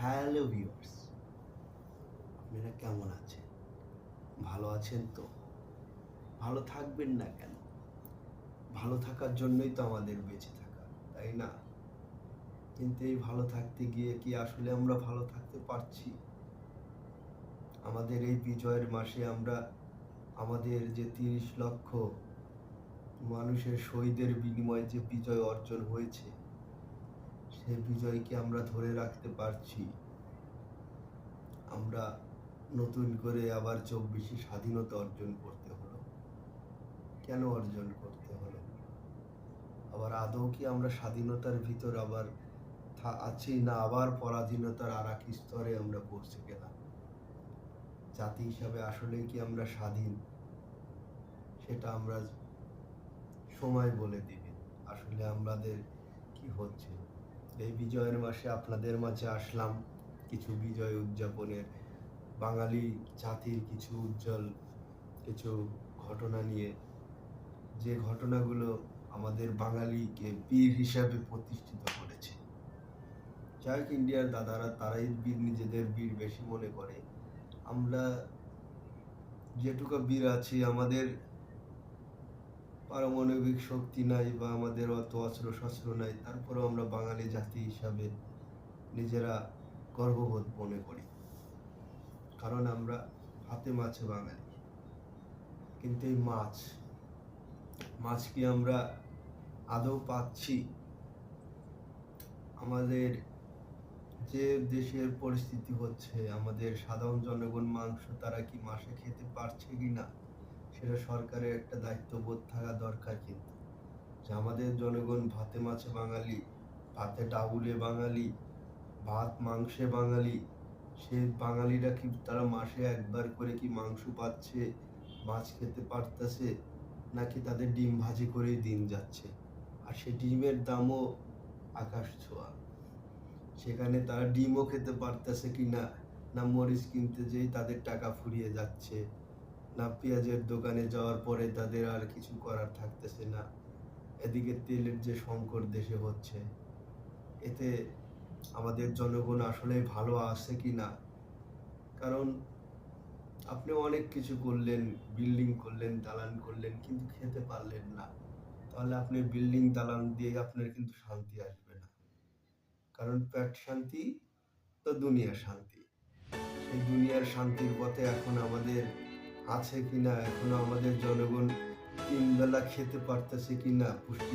Hello viewers আপনারা কেমন আছেন? ভালো আছেন তো? ভালো থাকবেন না কেন? ভালো থাকার জন্যই তো আমাদের বেঁচে থাকা, তাই না? কিন্তু এই ভালো থাকতে গিয়ে কি আসলে আমরা ভালো থাকতে পারছি? আমাদের এই বিজয়ের মাসে আমরা আমাদের যে তিরিশ লক্ষ মানুষের শহীদের বিনিময়ে যে বিজয় অর্জন হয়েছে সে বিজয়কে আমরা ধরে রাখতে পারছি। আমরা নতুন করে আবার চব্বিশে স্বাধীনতা অর্জন করতে হলো। কেন অর্জন করতে হলো? আবার আদৌ কি আমরা স্বাধীনতার ভিতর আবার আছি না আবার পরাধীনতার আর এক স্তরে আমরা পৌঁছে গেলাম জাতি হিসাবে আসলে কি আমরা স্বাধীন? সেটা আমরা সময় বলে দিবে। আসলে আমাদের কি হচ্ছে? এই বিজয়ের মাসে আপনাদের মাঝে আসলাম কিছু বিজয় উদযাপনের। বাঙালি জাতির কিছু উজ্জ্বল কিছু ঘটনা নিয়ে। যে ঘটনাগুলো আমাদের বাঙালিকে বীর হিসাবে প্রতিষ্ঠিত করেছে। যাই হোক, ইন্ডিয়ার দাদারা তারাই বীর, নিজেদের বীর বেশি মনে করে। আমরা যেটুকু বীর আছি, আমাদের পারমাণবিক শক্তি নাই বা আমাদের অত অস্ত্র শস্ত্র নাই, তারপরেও আমরা বাঙালি জাতি হিসাবে নিজেরা গর্ববোধ মনে করি। কারণ আমরা হাতে মাছে বাঙালি। কিন্তু এই মাছ মাছ কি আমরা আদৌ পাচ্ছি? আমাদের যে দেশের পরিস্থিতি হচ্ছে, আমাদের সাধারণ জনগণ মাংস তারা কি মাসে খেতে পারছে কি না সেটা সরকারের একটা দায়িত্ববোধ থাকা দরকার কিন্তু। যে আমাদের জনগণ ভাতে মাছে বাঙালি, ভাতে ডাউলে বাঙালি, ভাত মাংসে বাঙালি, সে বাঙালিরা কি তারা মাসে একবার করে কি মাংস পাচ্ছে, মাছ খেতে পারতেছে, নাকি তাদের ডিম ভাজি করেই দিন যাচ্ছে? আর সে ডিমের দামও আকাশ ছোঁয়া। সেখানে তারা ডিমও খেতে পারতেছে কি না না মরিচ কিনতে যেই তাদের টাকা ফুরিয়ে যাচ্ছে। না পেঁয়াজের দোকানে যাওয়ার পরে তাদের আর কিছু করার থাকতেছে না। এদিকে তেলের যে সংকট দেশে হচ্ছে, এতে আমাদের জনগণ আসলে ভালো আছে কি না? কারণ আপনি অনেক কিছু করলেন, বিল্ডিং করলেন, দালান করলেন, কিন্তু খেতে পারলেন না। তাহলে আপনি বিল্ডিং দালান দিয়ে আপনার কিন্তু শান্তি আসবে না। কারণ পেট শান্তি তো দুনিয়ার শান্তি। সেই দুনিয়ার শান্তির পথে এখন আমাদের আছে কিনা? এখনও আমাদের জনগণ তিন বেলা খেতে পারতেছে কিনা? পুষ্টি